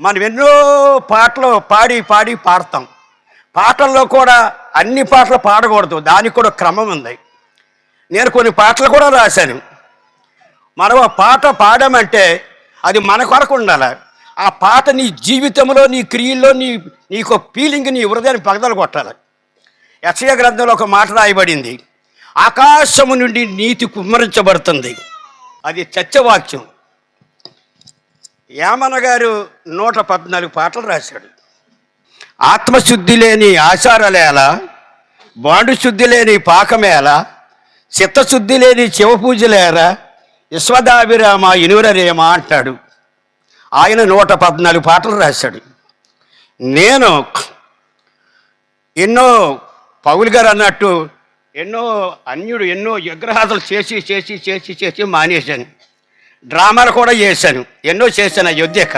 మనం ఎన్నో పాటలు పాడి పాడి పాడతాం. పాటల్లో కూడా అన్ని పాటలు పాడకూడదు. దానికి కూడా క్రమం ఉంది. నేను కొన్ని పాటలు కూడా రాశాను. మనం ఆ పాట పాడామంటే అది మన కొరకు ఉండాలి. ఆ పాట నీ జీవితంలో నీ క్రియల్లో నీ నీకు ఫీలింగ్ నీ హృదయాన్ని పగదలు కొట్టాలి. యక్షయ గ్రంథంలో ఒక మాట రాయబడింది. ఆకాశము నుండి నీతి కుమ్మరించబడుతుంది. అది చచ్చవాక్యం. యామన గారు నూట పద్నాలుగు పాటలు రాశాడు. ఆత్మశుద్ధి లేని ఆచారలేల బాండు శుద్ధి లేని పాకమేల చిత్తశుద్ధి లేని శివపూజలేరా విశ్వదాభిరామ ఇనురరేమ అంటాడు. ఆయన నూట పద్నాలుగు పాటలు రాశాడు. నేను ఎన్నో పౌలు గారు అన్నట్టు ఎన్నో అన్యుడు ఎన్నో విగ్రహాలు చేసి చేసి చేసి చేసి మానేశాను. డ్రామాలు కూడా చేశాను. ఎన్నో చేశాను అయోధ్యక